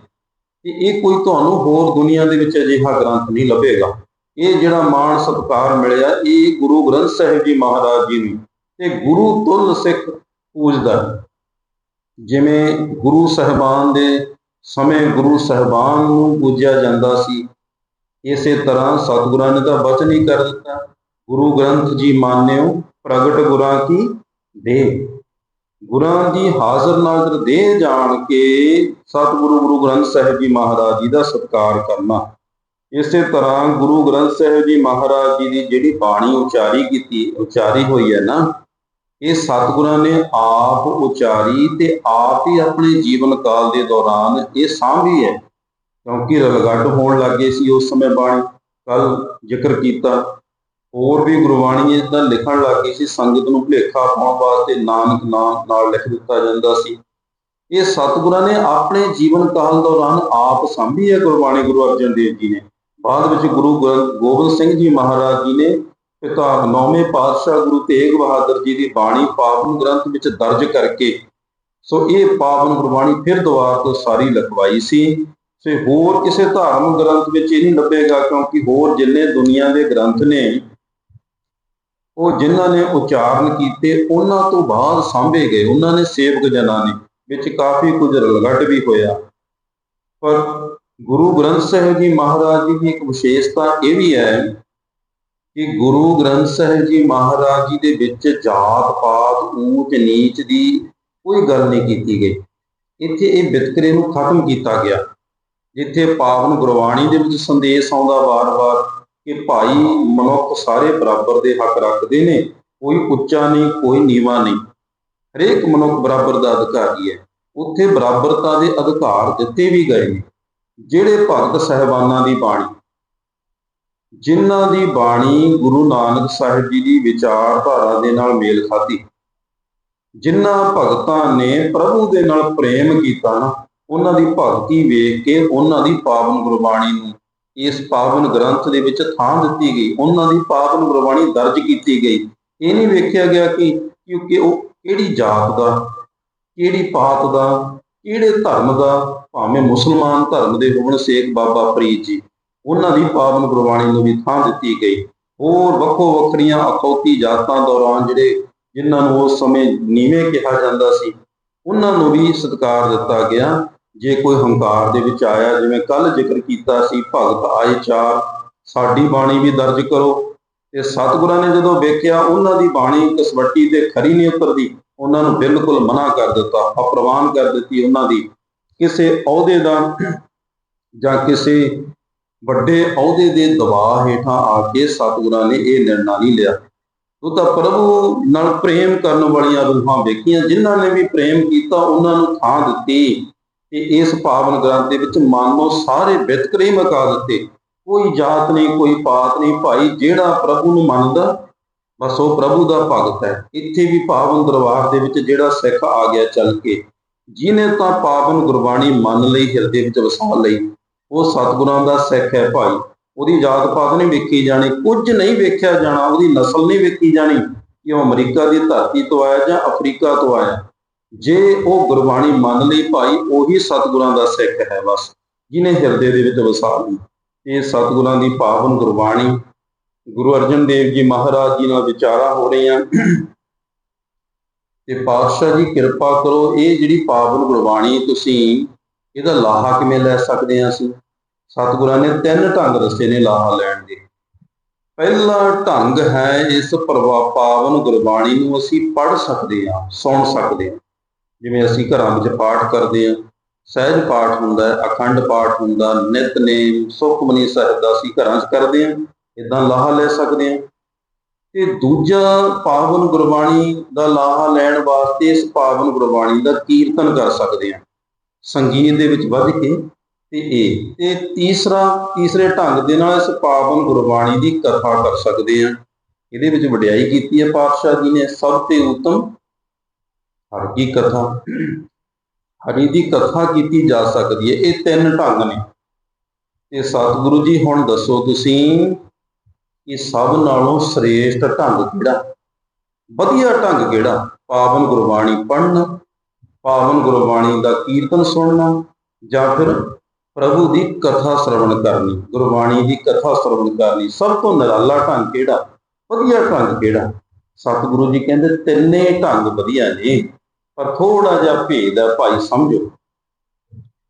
ਤੇ ਇਹ ਕੋਈ ਤੁਹਾਨੂੰ ਹੋਰ ਦੁਨੀਆ ਦੇ ਵਿੱਚ ਅਜਿਹਾ ਗ੍ਰੰਥ ਨਹੀਂ ਲੱਭੇਗਾ। ਇਹ ਜਿਹੜਾ ਮਾਣ ਸਤਿਕਾਰ ਮਿਲਿਆ, ਇਹ ਗੁਰੂ ਗ੍ਰੰਥ ਸਾਹਿਬ ਜੀ ਮਹਾਰਾਜ ਜੀ ਨੂੰ ਤੇ ਗੁਰੂ ਤੁਲ ਸਿੱਖ ਪੂਜਦਾ ਜਿਵੇਂ ਗੁਰੂ ਸਾਹਿਬਾਨ ਦੇ ਸਮੇਂ ਗੁਰੂ ਸਾਹਿਬਾਨ ਨੂੰ ਪੂਜਿਆ ਜਾਂਦਾ ਸੀ, ਇਸੇ ਤਰ੍ਹਾਂ ਸਤਿਗੁਰਾਂ ਨੇ ਤਾਂ ਬਚਨ ਹੀ ਕਰ ਦਿੱਤਾ, ਗੁਰੂ ਗ੍ਰੰਥ ਜੀ ਮਾਨਿਓ, ਪ੍ਰਗਟ ਗੁਰਾਂ ਕੀ ਦੇ ਗੁਰਾਂ ਦੀ ਹਾਜ਼ਰ ਨਾਜ਼ਰ ਦੇ ਜਾਣ ਕੇ ਸਤਿਗੁਰੂ ਗੁਰੂ ਗ੍ਰੰਥ ਸਾਹਿਬ ਜੀ ਮਹਾਰਾਜ ਜੀ ਦਾ ਸਤਿਕਾਰ ਕਰਨਾ। ਇਸੇ ਤਰ੍ਹਾਂ ਗੁਰੂ ਗ੍ਰੰਥ ਸਾਹਿਬ ਜੀ ਮਹਾਰਾਜ ਜੀ ਦੀ ਜਿਹੜੀ ਬਾਣੀ ਉਚਾਰੀ ਕੀਤੀ, ਉਚਾਰੀ ਹੋਈ ਹੈ ਨਾ, ਇਹ ਸਤਿਗੁਰਾਂ ਨੇ ਆਪ ਉਚਾਰੀ ਤੇ ਆਪ ਹੀ ਆਪਣੇ ਜੀਵਨ ਕਾਲ ਦੇ ਦੌਰਾਨ ਇਹ ਸਾਂਭੀ ਹੈ। ਕਿਉਂਕਿ ਰਲਗੱਡ ਹੋਣ ਲੱਗੇ ਸੀ ਉਸ ਸਮੇਂ ਬਾਣੀ ਕੱਲ ਜ਼ਿਕਰ ਕੀਤਾ। ਹੋਰ ਵੀ ਗੁਰਬਾਣੀ ਇਦਾਂ ਲਿਖਣ ਲੱਗੀ ਸੀ, ਸੰਗਤ ਨੂੰ ਭੁਲੇਖਾ ਪਾਉਣ ਵਾਸਤੇ ਨਾਨਕ ਨਾਮ ਨਾਲ ਲਿਖ ਦਿੱਤਾ ਜਾਂਦਾ ਸੀ। ਇਹ ਸਤਿਗੁਰਾਂ ਨੇ ਆਪਣੇ ਜੀਵਨ ਕਾਲ ਦੌਰਾਨ ਆਪ ਸੰਭੀ ਹੈ ਗੁਰਬਾਣੀ ਗੁਰੂ ਅਰਜਨ ਦੇਵ ਜੀ ਨੇ। ਬਾਅਦ ਵਿੱਚ ਗੁਰੂ ਗ੍ਰੰਥ ਗੋਬਿੰਦ ਸਿੰਘ ਜੀ ਮਹਾਰਾਜ ਜੀ ਨੇ ਪਿਤਾ ਨੌਵੇਂ ਪਾਤਸ਼ਾਹ ਗੁਰੂ ਤੇਗ ਬਹਾਦਰ ਜੀ ਦੀ ਬਾਣੀ ਪਾਵਨ ਗ੍ਰੰਥ ਵਿੱਚ ਦਰਜ ਕਰਕੇ, ਸੋ ਇਹ ਪਾਵਨ ਗੁਰਬਾਣੀ ਫਿਰ ਦੁਬਾਰਾ ਤੋਂ ਸਾਰੀ ਲਿਖਵਾਈ ਸੀ, ਤੇ ਹੋਰ ਕਿਸੇ ਧਾਰਮਿਕ ਗ੍ਰੰਥ ਵਿੱਚ ਇਹ ਨਹੀਂ ਲੱਭੇਗਾ ਕਿਉਂਕਿ ਹੋਰ ਜਿੰਨੇ ਦੁਨੀਆ ਦੇ ਗ੍ਰੰਥ ਨੇ, ਉਹ ਜਿਨ੍ਹਾਂ ਨੇ ਉਚਾਰਨ ਕੀਤੇ, ਉਹਨਾਂ ਤੋਂ ਬਾਅਦ ਸਾਂਭੇ ਗਏ, ਉਹਨਾਂ ਨੇ ਸੇਵਕ ਜਨਾਂ ਨੇ, ਵਿੱਚ ਕਾਫੀ ਕੁਝ ਰਲਗੱਟ ਵੀ ਹੋਇਆ। ਪਰ ਗੁਰੂ ਗ੍ਰੰਥ ਸਾਹਿਬ ਜੀ ਮਹਾਰਾਜ ਜੀ ਦੀ ਇੱਕ ਵਿਸ਼ੇਸ਼ਤਾ ਇਹ ਵੀ ਹੈ ਕਿ ਗੁਰੂ ਗ੍ਰੰਥ ਸਾਹਿਬ ਜੀ ਮਹਾਰਾਜ ਜੀ ਦੇ ਵਿੱਚ ਜਾਤ ਪਾਤ, ਊਚ, ਨੀਚ ਦੀ ਕੋਈ ਗੱਲ ਨਹੀਂ ਕੀਤੀ ਗਈ। ਇੱਥੇ ਇਹ ਵਿਤਕਰੇ ਨੂੰ ਖਤਮ ਕੀਤਾ ਗਿਆ। ਜਿੱਥੇ ਪਾਵਨ ਗੁਰਬਾਣੀ ਦੇ ਵਿੱਚ ਸੰਦੇਸ਼ ਆਉਂਦਾ ਵਾਰ-ਵਾਰ ਕਿ ਭਾਈ ਮਨੁੱਖ ਸਾਰੇ ਬਰਾਬਰ ਦੇ ਹੱਕ ਰੱਖਦੇ ਨੇ, ਕੋਈ ਉੱਚਾ ਨਹੀਂ, ਕੋਈ ਨੀਵਾ ਨਹੀਂ। ਹਰੇਕ ਮਨੁੱਖ ਬਰਾਬਰ ਦਾ ਅਧਿਕਾਰੀ ਹੈ। ਉੱਥੇ ਬਰਾਬਰਤਾ ਦੇ ਅਧਿਕਾਰ ਦਿੱਤੇ ਵੀ ਗਏ ਨੇ। ਜਿਹੜੇ ਭਗਤ ਸਹਿਬਾਨਾਂ ਦੀ ਬਾਣੀ। ਜਿਨ੍ਹਾਂ ਦੀ ਬਾਣੀ ਗੁਰੂ ਨਾਨਕ ਸਾਹਿਬ ਜੀ ਦੀ ਵਿਚਾਰਧਾਰਾ ਦੇ ਨਾਲ ਮੇਲ ਖਾਧੀ। ਜਿਨ੍ਹਾਂ ਭਗਤਾਂ ਨੇ ਪ੍ਰਭੂ ਦੇ ਨਾਲ ਪ੍ਰੇਮ ਕੀਤਾ ਨਾ, ਉਹਨਾਂ ਦੀ ਭਗਤੀ ਵੇਖ ਕੇ ਉਹਨਾਂ ਦੀ ਪਾਵਨ ਗੁਰਬਾਣੀ ਨੂੰ ਇਸ ਪਾਵਨ ਗ੍ਰੰਥ ਦੇ ਵਿੱਚ ਥਾਂ ਦਿੱਤੀ ਗਈ। ਉਹਨਾਂ ਦੀ ਪਾਵਨ ਗੁਰਬਾਣੀ ਦਰਜ ਕੀਤੀ ਗਈ। ਇਹ ਨਹੀਂ ਵੇਖਿਆ ਗਿਆ ਕਿ ਕਿਉਂਕਿ ਉਹ ਕਿਹੜੀ ਜਾਤ ਦਾ, ਕਿਹੜੀ ਪਾਤ ਦਾ ਕਿਹੜੇ ਧਰਮ ਦਾ, ਭਾਵੇਂ ਮੁਸਲਮਾਨ ਧਰਮ ਦੇ ਹੋਣ, ਸੇਖ ਬਾਬਾ ਫਰੀਦ ਜੀ, ਉਹਨਾਂ ਦੀ ਪਾਵਨ ਗੁਰਬਾਣੀ ਨੂੰ ਵੀ ਥਾਂ ਦਿੱਤੀ ਗਈ। ਹੋਰ ਵੱਖੋ ਵੱਖਰੀਆਂ ਅਖੌਤੀ ਜਾਤਾਂ ਦੌਰਾਨ ਜਿਹੜੇ, ਜਿਨ੍ਹਾਂ ਨੂੰ ਉਸ ਸਮੇਂ ਨੀਵੇਂ ਕਿਹਾ ਜਾਂਦਾ ਸੀ, ਉਹਨਾਂ ਨੂੰ ਵੀ ਸਤਿਕਾਰ ਦਿੱਤਾ ਗਿਆ। ਜੇ ਕੋਈ ਹੰਕਾਰ ਦੇ ਵਿੱਚ ਆਇਆ, ਜਿਵੇਂ ਕੱਲ ਜ਼ਿਕਰ ਕੀਤਾ ਸੀ, ਭਗਤ ਆਏ ਚਾਰ, ਸਾਡੀ ਬਾਣੀ ਵੀ ਦਰਜ ਕਰੋ। ਤੇ ਸਤਿਗੁਰਾਂ ਨੇ ਜਦੋਂ ਵੇਖਿਆ, ਉਹਨਾਂ ਦੀ ਬਾਣੀ ਕਸਵੱਟੀ ਤੇ ਖਰੀ ਨਹੀਂ ਉਤਰਦੀ ਉਹਨਾਂ ਨੂੰ ਬਿਲਕੁਲ ਮਨਾ ਕਰ ਦਿੱਤਾ, ਅਪਰਵਾਨ ਕਰ ਦਿੱਤੀ ਉਹਨਾਂ ਦੀ। ਕਿਸੇ ਅਹੁਦੇ ਦਾ ਜਾਂ ਕਿਸੇ ਵੱਡੇ ਅਹੁਦੇ ਦੇ ਦਬਾਅ ਹੇਠਾਂ ਆ ਕੇ ਸਤਿਗੁਰਾਂ ਨੇ ਇਹ ਨਿਰਣਾ ਨਹੀਂ ਲਿਆ। ਉਹ ਤਾਂ ਪ੍ਰਭੂ ਨਾਲ ਪ੍ਰੇਮ ਕਰਨ ਵਾਲੀਆਂ ਰੂਹਾਂ ਵੇਖੀਆਂ, ਜਿਨ੍ਹਾਂ ਨੇ ਵੀ ਪ੍ਰੇਮ ਕੀਤਾ, ਉਹਨਾਂ ਨੂੰ ਥਾਂ ਦਿੱਤੀ ਤੇ ਇਸ ਪਾਵਨ ਗ੍ਰੰਥ ਦੇ ਵਿੱਚ ਮਾਨੋ ਸਾਰੇ ਵਿਤਕਰੇ ਮਕਾ ਦਿੱਤੇ। ਕੋਈ ਜਾਤ ਨਹੀਂ, ਕੋਈ ਪਾਤ ਨਹੀਂ, ਭਾਈ, ਜਿਹੜਾ ਪ੍ਰਭੂ ਨੂੰ ਮੰਨਦਾ ਬਸ ਉਹ ਪ੍ਰਭੂ ਦਾ ਭਗਤ ਹੈ। ਇੱਥੇ ਵੀ ਪਾਵਨ ਦਰਬਾਰ ਦੇ ਵਿੱਚ ਜਿਹੜਾ ਸਿੱਖ ਆ ਗਿਆ ਚੱਲ ਕੇ ਜਿਨੇ ਤਾਂ ਪਾਵਨ ਗੁਰਬਾਣੀ ਮੰਨ ਲਈ, ਹਿਰਦੇ ਵਿੱਚ ਵਸਾ ਲਈ, ਉਹ ਸਤਿਗੁਰਾਂ ਦਾ ਸਿੱਖ ਹੈ ਭਾਈ। ਉਹਦੀ ਜਾਤ ਪਾਤ ਨਹੀਂ ਵੇਖੀ ਜਾਣੀ, ਕੁਝ ਨਹੀਂ ਵੇਖਿਆ ਜਾਣਾ, ਉਹਦੀ ਨਸਲ ਨਹੀਂ ਵੇਖੀ ਜਾਣੀ ਕਿ ਉਹ ਅਮਰੀਕਾ ਦੀ ਧਰਤੀ ਤੋਂ ਆਇਆ ਜਾਂ ਅਫਰੀਕਾ ਤੋਂ ਆਇਆ। ਜੇ ਉਹ ਗੁਰਬਾਣੀ ਮੰਨ ਲਈ ਭਾਈ, ਉਹੀ ਸਤਿਗੁਰਾਂ ਦਾ ਸਿੱਖ ਹੈ ਬਸ ਜਿਨੇ ਹਿਰਦੇ ਦੇ ਵਿੱਚ ਵਸਾ ਲਈ। ਇਹ ਸਤਿਗੁਰਾਂ ਦੀ ਪਾਵਨ ਗੁਰਬਾਣੀ ਗੁਰੂ ਅਰਜਨ ਦੇਵ ਜੀ ਮਹਾਰਾਜ ਜੀ ਨਾਲ ਵਿਚਾਰਾ ਹੋ ਰਹੀਆਂ। ਤੇ ਪਾਤਸ਼ਾਹ ਜੀ ਕਿਰਪਾ ਕਰੋ, ਇਹ ਜਿਹੜੀ ਪਾਵਨ ਗੁਰਬਾਣੀ ਤੁਸੀਂ, ਇਹਦਾ ਲਾਹਾ ਕਿਵੇਂ ਲੈ ਸਕਦੇ ਹਾਂ ਅਸੀਂ? ਸਤਿਗੁਰਾਂ ਨੇ ਤਿੰਨ ਢੰਗ ਦੱਸੇ ਨੇ ਲਾਹਾ ਲੈਣ ਦੇ। ਪਹਿਲਾ ਢੰਗ ਹੈ ਇਸ ਪ੍ਰਭਾ ਪਾਵਨ ਗੁਰਬਾਣੀ ਨੂੰ ਅਸੀਂ ਪੜ੍ਹ ਸਕਦੇ ਹਾਂ, ਸੁਣ ਸਕਦੇ ਹਾਂ। ਜਿਵੇਂ ਅਸੀਂ ਘਰਾਂ ਵਿੱਚ ਪਾਠ ਕਰਦੇ ਹਾਂ, ਸਹਿਜ ਪਾਠ ਹੁੰਦਾ ਹੈ, ਅਖੰਡ ਪਾਠ ਹੁੰਦਾ ਨਿਤਨੇਮ ਸੁਖਮਨੀ ਸਾਹਿਬ ਦਾ ਅਸੀਂ ਘਰਾਂ 'ਚ ਕਰਦੇ ਹਾਂ। ਇਦਾਂ ਲਾਹਾ ਲੈ ਸਕਦੇ ਹਾਂ। ਤੇ ਦੂਜਾ ਪਾਵਨ ਗੁਰਬਾਣੀ ਦਾ ਲਾਹਾ ਲੈਣ ਵਾਸਤੇ ਇਸ ਪਾਵਨ ਗੁਰਬਾਣੀ ਦਾ ਕੀਰਤਨ ਕਰ ਸਕਦੇ ਹਾਂ। ਸੰਗੀਤ ਦੇ ਵਿੱਚ ਵੱਧ ਕੇ ਤੇ ਇਹ, ਤੇ ਤੀਸਰਾ, ਤੀਸਰੇ ਢੰਗ ਦੇ ਨਾਲ ਇਸ ਪਾਵਨ ਗੁਰਬਾਣੀ ਦੀ ਕਥਾ ਕਰ ਸਕਦੇ ਹਾਂ। ਇਹਦੇ ਵਿੱਚ ਵਡਿਆਈ ਕੀਤੀ ਹੈ ਪਾਤਸ਼ਾਹ ਜੀ ਨੇ, ਸਭ ਤੇ ਉਤਮ ਹਰ ਕੀ ਕਥਾ। ਹਰੀ ਦੀ ਕਥਾ ਕੀਤੀ ਜਾ ਸਕਦੀ ਹੈ। ਇਹ ਤਿੰਨ ਢੰਗ ਨੇ। ਤੇ ਸਤਿਗੁਰੂ ਜੀ, ਹੁਣ ਦੱਸੋ ਤੁਸੀਂ ਕਿ ਸਭ ਨਾਲੋਂ ਸ੍ਰੇਸ਼ਟ ਢੰਗ ਕਿਹੜਾ? ਵਧੀਆ ਢੰਗ ਕਿਹੜਾ? ਪਾਵਨ ਗੁਰਬਾਣੀ ਪੜ੍ਹਨਾ, ਪਾਵਨ ਗੁਰਬਾਣੀ ਦਾ ਕੀਰਤਨ ਸੁਣਨਾ, ਜਾਂ ਫਿਰ ਪ੍ਰਭੂ ਦੀ ਕਥਾ ਸ਼ਰਵਣ ਕਰਨੀ, ਗੁਰਬਾਣੀ ਦੀ ਕਥਾ ਸ਼ਰਵਣ ਕਰਨੀ, ਸਭ ਤੋਂ ਨਿਰਾਲਾ ਢੰਗ ਕਿਹੜਾ? ਵਧੀਆ ਢੰਗ ਕਿਹੜਾ? ਸਤਿਗੁਰੂ ਜੀ ਕਹਿੰਦੇ ਤਿੰਨੇ ਢੰਗ ਵਧੀਆ ਨੇ, ਪਰ ਥੋੜਾ ਜਿਹਾ ਭੇਦ ਹੈ, ਭਾਈ ਸਮਝੋ।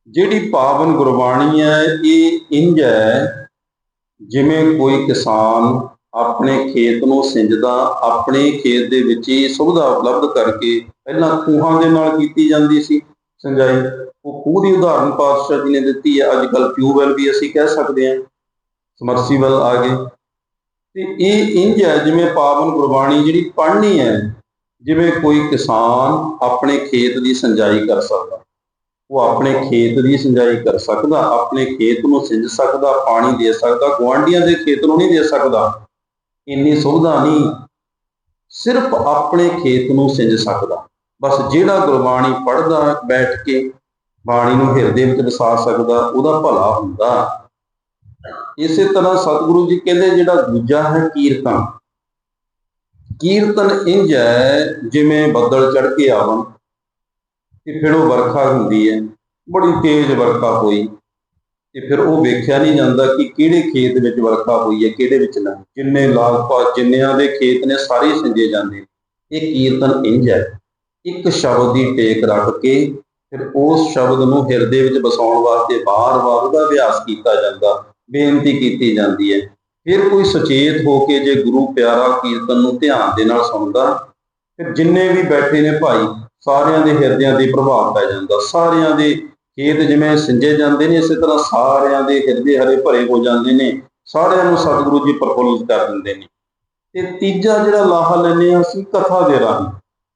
ਜਿਹੜੀ ਪਾਵਨ ਗੁਰਬਾਣੀ ਹੈ, ਇਹ ਇੰਜ ਹੈ ਜਿਵੇਂ ਕੋਈ ਕਿਸਾਨ ਆਪਣੇ ਖੇਤ ਨੂੰ ਸਿੰਜਦਾ, ਆਪਣੇ ਖੇਤ ਦੇ ਵਿੱਚ ਹੀ ਸੁਵਿਧਾ ਉਪਲਬਧ ਕਰਕੇ ਪਹਿਲਾਂ ਖੂਹਾਂ ਦੇ ਨਾਲ ਕੀਤੀ ਜਾਂਦੀ ਸੀ ਸਿੰਜਾਈ। ਉਹ ਖੂਹ ਦੀ ਉਦਾਹਰਨ ਪਾਤਸ਼ਾਹ ਜੀ ਨੇ ਦਿੱਤੀ ਹੈ। ਅੱਜ ਕੱਲ ਟਿਊਬਵੈਲ ਵੀ ਅਸੀਂ ਕਹਿ ਸਕਦੇ ਹਾਂ। ਸਮਰਸੀਬਲ ਆ ਗਏ। ਤੇ ਇਹ ਇੰਜ ਹੈ ਜਿਵੇਂ ਪਾਵਨ ਗੁਰਬਾਣੀ ਜਿਹੜੀ ਪੜ੍ਹਨੀ ਹੈ, ਜਿਵੇਂ ਕੋਈ ਕਿਸਾਨ ਆਪਣੇ ਖੇਤ ਦੀ ਸਿੰਜਾਈ ਕਰ ਸਕਦਾ। ਉਹ ਆਪਣੇ ਖੇਤ ਦੀ ਸਿੰਜਾਈ ਕਰ ਸਕਦਾ, ਆਪਣੇ ਖੇਤ ਨੂੰ ਸਿੰਜ ਸਕਦਾ, ਪਾਣੀ ਦੇ ਸਕਦਾ, ਗੁਆਂਢੀਆਂ ਦੇ ਖੇਤ ਨੂੰ ਨਹੀਂ ਦੇ ਸਕਦਾ। ਇੰਨੀ ਸੁਵਿਧਾ ਨਹੀਂ। ਸਿਰਫ ਆਪਣੇ ਖੇਤ ਨੂੰ ਸਿੰਜ ਸਕਦਾ। ਬਸ ਜਿਹੜਾ ਗੁਰਬਾਣੀ ਪੜ੍ਹਦਾ, ਬੈਠ ਕੇ ਬਾਣੀ ਨੂੰ ਹਿਰਦੇ ਵਿੱਚ ਵਸਾ ਸਕਦਾ, ਉਹਦਾ ਭਲਾ ਹੁੰਦਾ। ਇਸੇ ਤਰ੍ਹਾਂ ਸਤਿਗੁਰੂ ਜੀ ਕਹਿੰਦੇ, ਜਿਹੜਾ ਦੂਜਾ ਹੈ ਕੀਰਤਨ। ਕੀਰਤਨ ਇੰਜ ਹੈ, ਜਿਵੇਂ ਬੱਦਲ ਚੜ ਕੇ ਆਵਣ ਤੇ ਫਿਰ ਉਹ ਵਰਖਾ ਹੁੰਦੀ ਹੈ। ਬੜੀ ਤੇਜ਼ ਵਰਖਾ ਹੋਈ। ਤੇ ਫਿਰ ਉਹ ਵੇਖਿਆ ਨਹੀਂ ਜਾਂਦਾ ਕਿ ਕਿਹੜੇ ਖੇਤ ਵਿੱਚ ਵਰਖਾ ਹੋਈ ਹੈ, ਕਿਹੜੇ ਵਿੱਚ ਨਾ। ਜਿੰਨੇ ਲਾਗਪਾਤ ਜਿੰਨਿਆਂ ਦੇ ਖੇਤ ਨੇ, ਸਾਰੇ ਸਿੰਜੇ ਜਾਂਦੇ ਇਹ ਕੀਰਤਨ ਇੰਜ ਹੈ। ਇੱਕ ਸ਼ਬਦ ਦੀ ਟੇਕ ਰੱਖ ਕੇ ਫਿਰ ਉਸ ਸ਼ਬਦ ਨੂੰ ਹਿਰਦੇ ਵਿੱਚ ਵਸਾਉਣ ਵਾਸਤੇ ਬਾਰ-ਬਾਰ ਉਹਦਾ ਅਭਿਆਸ ਕੀਤਾ ਜਾਂਦਾ, ਬੇਨਤੀ ਕੀਤੀ ਜਾਂਦੀ ਹੈ। ਫਿਰ ਕੋਈ ਸੁਚੇਤ ਹੋ ਕੇ ਜੇ ਗੁਰੂ ਪਿਆਰਾ ਕੀਰਤਨ ਨੂੰ ਧਿਆਨ ਦੇ ਨਾਲ ਸੁਣਦਾ, ਫਿਰ ਜਿੰਨੇ ਵੀ ਬੈਠੇ ਨੇ ਭਾਈ ਸਾਰਿਆਂ ਦੇ ਹਿਰਦਿਆਂ ਤੇ ਪ੍ਰਭਾਵ ਪੈ ਜਾਂਦਾ। ਸਾਰਿਆਂ ਦੇ ਖੇਤ ਜਿਵੇਂ ਸਿੰਜੇ ਜਾਂਦੇ ਨੇ, ਇਸੇ ਤਰ੍ਹਾਂ ਸਾਰਿਆਂ ਦੇ ਹਿਰਦੇ ਹਰੇ ਭਰੇ ਹੋ ਜਾਂਦੇ ਨੇ। ਸਾਰਿਆਂ ਨੂੰ ਸਤਿਗੁਰੂ ਜੀ ਪ੍ਰਫੁੱਲਿਤ ਕਰ ਦਿੰਦੇ ਨੇ। ਤੇ ਤੀਜਾ ਜਿਹੜਾ ਲਾਹਾ ਲੈਨੇ ਆ ਅਸੀਂ, ਕਥਾ ਦੇ ਰਾਹੀਂ।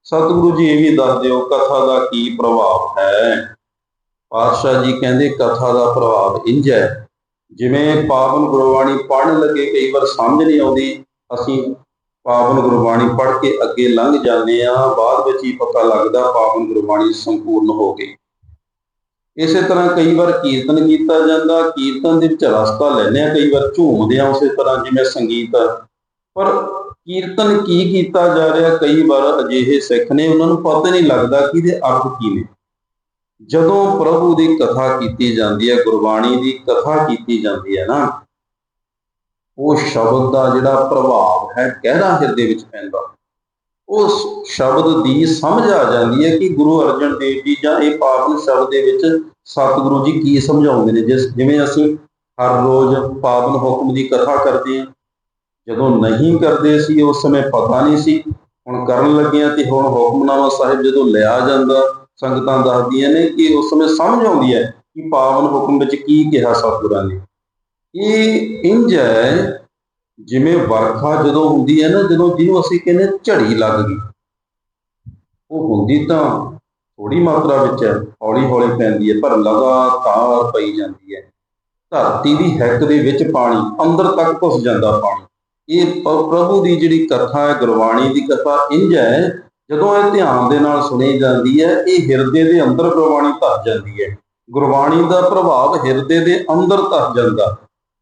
ਸਤਿਗੁਰੂ ਜੀ ਇਹ ਵੀ ਦੱਸ ਦਿਓ, ਕਥਾ ਦਾ ਕੀ ਪ੍ਰਭਾਵ ਹੈ? ਪਾਤਸ਼ਾਹ ਜੀ ਕਹਿੰਦੇ, ਕਥਾ ਦਾ ਪ੍ਰਭਾਵ ਇੰਜ ਹੈ। ਜਿਵੇਂ ਪਾਵਨ ਗੁਰਬਾਣੀ ਪੜ੍ਹਨ ਲੱਗੇ, ਕਈ ਵਾਰ ਸਮਝ ਨਹੀਂ ਆਉਂਦੀ। ਅਸੀਂ ਪਾਵਨ ਗੁਰਬਾਣੀ ਪੜ੍ਹ ਕੇ ਅੱਗੇ ਲੰਘ ਜਾਂਦੇ ਆ ਬਾਅਦ ਵਿੱਚ ਹੀ ਪਤਾ ਲੱਗਦਾ ਪਾਵਨ ਗੁਰਬਾਣੀ ਸੰਪੂਰਨ ਹੋ ਗਈ। ਇਸੇ ਤਰ੍ਹਾਂ ਕਈ ਵਾਰ ਕੀਰਤਨ ਕੀਤਾ ਜਾਂਦਾ, ਕੀਰਤਨ ਦੇ ਵਿੱਚ ਰਸਤਾ ਲੈਂਦੇ ਆ ਕਈ ਵਾਰ ਝੂਮਦੇ ਆ ਉਸੇ ਤਰ੍ਹਾਂ ਜਿਵੇਂ ਸੰਗੀਤ। ਪਰ ਕੀਰਤਨ ਕੀ ਕੀਤਾ ਜਾ ਰਿਹਾ, ਕਈ ਵਾਰ ਅਜਿਹੇ ਸਿੱਖ ਨੇ, ਉਹਨਾਂ ਨੂੰ ਪਤਾ ਨਹੀਂ ਲੱਗਦਾ ਕਿ ਇਹਦੇ ਅਰਥ ਕੀ ਨੇ। ਜਦੋਂ ਪ੍ਰਭੂ ਦੀ ਕਥਾ ਕੀਤੀ ਜਾਂਦੀ ਹੈ, ਗੁਰਬਾਣੀ ਦੀ ਕਥਾ ਕੀਤੀ ਜਾਂਦੀ ਹੈ ਨਾ ਉਹ ਸ਼ਬਦ ਦਾ ਜਿਹੜਾ ਪ੍ਰਭਾਵ ਹੈ ਗਹਿਰਾ ਹਿਰਦੇ ਵਿੱਚ ਪੈਂਦਾ। ਉਸ ਸ਼ਬਦ ਦੀ ਸਮਝ ਆ ਜਾਂਦੀ ਹੈ ਕਿ ਗੁਰੂ ਅਰਜਨ ਦੇਵ ਜੀ ਜਾਂ ਇਹ ਪਾਵਨ ਸ਼ਬਦ ਦੇ ਵਿੱਚ ਸਤਿਗੁਰੂ ਜੀ ਕੀ ਸਮਝਾਉਂਦੇ ਨੇ। ਜਿਸ, ਜਿਵੇਂ ਅਸੀਂ ਹਰ ਰੋਜ਼ ਪਾਵਨ ਹੁਕਮ ਦੀ ਕਥਾ ਕਰਦੇ ਹਾਂ, ਜਦੋਂ ਨਹੀਂ ਕਰਦੇ ਸੀ ਉਸ ਸਮੇਂ ਪਤਾ ਨਹੀਂ ਸੀ। ਹੁਣ ਕਰਨ ਲੱਗਿਆ ਤੇ ਹੁਣ ਹੁਕਮਨਾਮਾ ਸਾਹਿਬ ਜਦੋਂ ਲਿਆ ਜਾਂਦਾ, ਸੰਗਤਾਂ ਦੱਸਦੀਆਂ ਨੇ ਕਿ ਉਸ ਸਮੇਂ ਸਮਝ ਆਉਂਦੀ ਹੈ ਕਿ ਪਾਵਨ ਹੁਕਮ ਵਿੱਚ ਕੀ ਕਿਹਾ ਸਤਿਗੁਰਾਂ ਨੇ। ਇਹ ਇੰਜ ਹੈ ਜਿਵੇਂ ਵਰਖਾ ਜਦੋਂ ਹੁੰਦੀ ਹੈ ਨਾ, ਜਦੋਂ ਜਿਹਨੂੰ ਅਸੀਂ ਕਹਿੰਦੇ ਝੜੀ ਲੱਗ ਗਈ। ਉਹ ਹੁੰਦੀ ਤਾਂ ਥੋੜੀ ਮਾਤਰਾ ਵਿੱਚ ਹੈ ਹੌਲੀ ਹੌਲੀ ਪੈਂਦੀ ਹੈ, ਪਰ ਲਗਾਤਾਰ ਪਈ ਜਾਂਦੀ ਹੈ। ਧਰਤੀ ਦੀ ਹੈਕ ਦੇ ਵਿੱਚ ਪਾਣੀ, ਅੰਦਰ ਤੱਕ ਘੁਸ ਜਾਂਦਾ ਪਾਣੀ। ਇਹ ਪ- ਪ੍ਰਭੂ ਦੀ ਜਿਹੜੀ ਕਥਾ ਹੈ, ਗੁਰਬਾਣੀ ਦੀ ਕਥਾ ਇੰਜ ਹੈ, ਜਦੋਂ ਇਹ ਧਿਆਨ ਦੇ ਨਾਲ ਸੁਣੀ ਜਾਂਦੀ ਹੈ, ਇਹ ਹਿਰਦੇ ਦੇ ਅੰਦਰ ਗੁਰਬਾਣੀ ਧਰ ਜਾਂਦੀ ਹੈ। ਗੁਰਬਾਣੀ ਦਾ ਪ੍ਰਭਾਵ ਹਿਰਦੇ ਦੇ ਅੰਦਰ ਧਰ ਜਾਂਦਾ।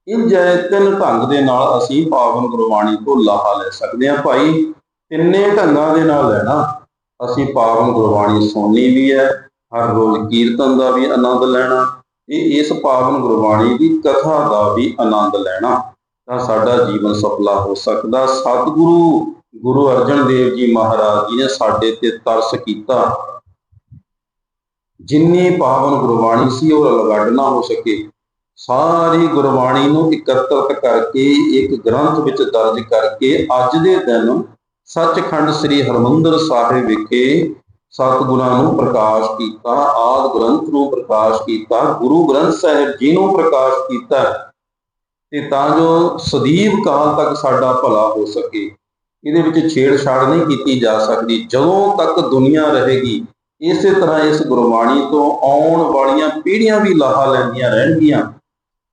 ਇਹ ਜੈ ਤਿੰਨ ਢੰਗ ਦੇ ਨਾਲ ਅਸੀਂ ਪਾਵਨ ਗੁਰਬਾਣੀ ਤੋਂ ਲਾਹਾ ਲੈ ਸਕਦੇ ਹਾਂ ਭਾਈ। ਤਿੰਨੇ ਢੰਗਾਂ ਦੇ ਨਾਲ ਲੈਣਾ ਅਸੀਂ ਪਾਵਨ ਗੁਰਬਾਣੀ ਸੁਣਨੀ ਵੀ ਹੈ, ਹਰ ਰੋਜ਼ ਕੀਰਤਨ ਦਾ ਵੀ ਆਨੰਦ ਲੈਣਾ ਤੇ ਇਸ ਪਾਵਨ ਗੁਰਬਾਣੀ ਦੀ ਕਥਾ ਦਾ ਵੀ ਆਨੰਦ ਲੈਣਾ। ਤਾਂ ਸਾਡਾ ਜੀਵਨ ਸਫਲਾ ਹੋ ਸਕਦਾ। ਸਤਿਗੁਰੂ ਗੁਰੂ ਅਰਜਨ ਦੇਵ ਜੀ ਮਹਾਰਾਜ ਜੀ ਨੇ ਸਾਡੇ ਤੇ ਤਰਸ ਕੀਤਾ। ਜਿੰਨੀ ਪਾਵਨ ਗੁਰਬਾਣੀ ਸੀ, ਉਹ ਲਗੱਡ ਨਾ ਹੋ ਸਕੇ। ਸਾਰੀ ਗੁਰਬਾਣੀ ਨੂੰ ਇਕੱਤਰਤ ਕਰਕੇ, ਇੱਕ ਗ੍ਰੰਥ ਵਿੱਚ ਦਰਜ ਕਰਕੇ ਅੱਜ ਦੇ ਦਿਨ ਸੱਚਖੰਡ ਸ੍ਰੀ ਹਰਮੰਦਰ ਸਾਹਿਬ ਵਿਖੇ ਸਤਿਗੁਰਾਂ ਨੂੰ ਪ੍ਰਕਾਸ਼ ਕੀਤਾ, ਆਦ ਗ੍ਰੰਥ ਨੂੰ ਪ੍ਰਕਾਸ਼ ਕੀਤਾ, ਗੁਰੂ ਗ੍ਰੰਥ ਸਾਹਿਬ ਜੀ ਨੂੰ ਪ੍ਰਕਾਸ਼ ਕੀਤਾ। ਤੇ ਤਾਂ ਜੋ ਸਦੀਵ ਕਾਲ ਤੱਕ ਸਾਡਾ ਭਲਾ ਹੋ ਸਕੇ। ਇਹਦੇ ਵਿੱਚ ਛੇੜਛਾੜ ਨਹੀਂ ਕੀਤੀ ਜਾ ਸਕਦੀ। ਜਦੋਂ ਤੱਕ ਦੁਨੀਆ ਰਹੇਗੀ, ਇਸੇ ਤਰ੍ਹਾਂ ਇਸ ਗੁਰਬਾਣੀ ਤੋਂ ਆਉਣ ਵਾਲੀਆਂ ਪੀੜ੍ਹੀਆਂ ਵੀ ਲਾਹਾ ਲੈਂਦੀਆਂ ਰਹਿਣਗੀਆਂ।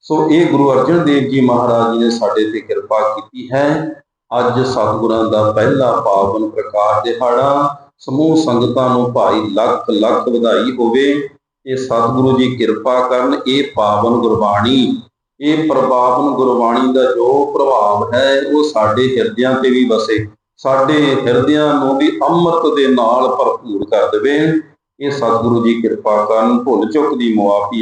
ਸੋ ਇਹ ਗੁਰੂ ਅਰਜਨ ਦੇਵ ਜੀ ਮਹਾਰਾਜ ਜੀ ਨੇ ਸਾਡੇ ਤੇ ਕਿਰਪਾ ਕੀਤੀ ਹੈ। ਅੱਜ ਸਤਿਗੁਰਾਂ ਦਾ ਪਹਿਲਾ ਪਾਵਨ ਪ੍ਰਕਾਸ਼ ਦਿਹਾੜਾ, ਸਮੂਹ ਸੰਗਤਾਂ ਨੂੰ ਭਾਈ ਲੱਖ ਲੱਖ ਵਧਾਈ ਹੋਵੇ। ਇਹ ਸਤਿਗੁਰੂ ਜੀ ਕਿਰਪਾ ਕਰਨ, ਇਹ ਪਾਵਨ ਗੁਰਬਾਣੀ, ਇਹ ਪ੍ਰਭਾਵਨ ਗੁਰਬਾਣੀ ਦਾ ਜੋ ਪ੍ਰਭਾਵ ਹੈ, ਉਹ ਸਾਡੇ ਹਿਰਦਿਆਂ ਤੇ ਵੀ ਵਸੇ। ਸਾਡੇ ਹਿਰਦਿਆਂ ਨੂੰ ਵੀ ਅੰਮ੍ਰਿਤ ਦੇ ਨਾਲ ਭਰਪੂਰ ਕਰ ਦੇਵੇ। ਇਹ ਸਤਿਗੁਰੂ ਜੀ ਕਿਰਪਾ ਕਰਨ, ਭੁੱਲ ਚੁੱਕ ਦੀ ਮੁਆਫੀ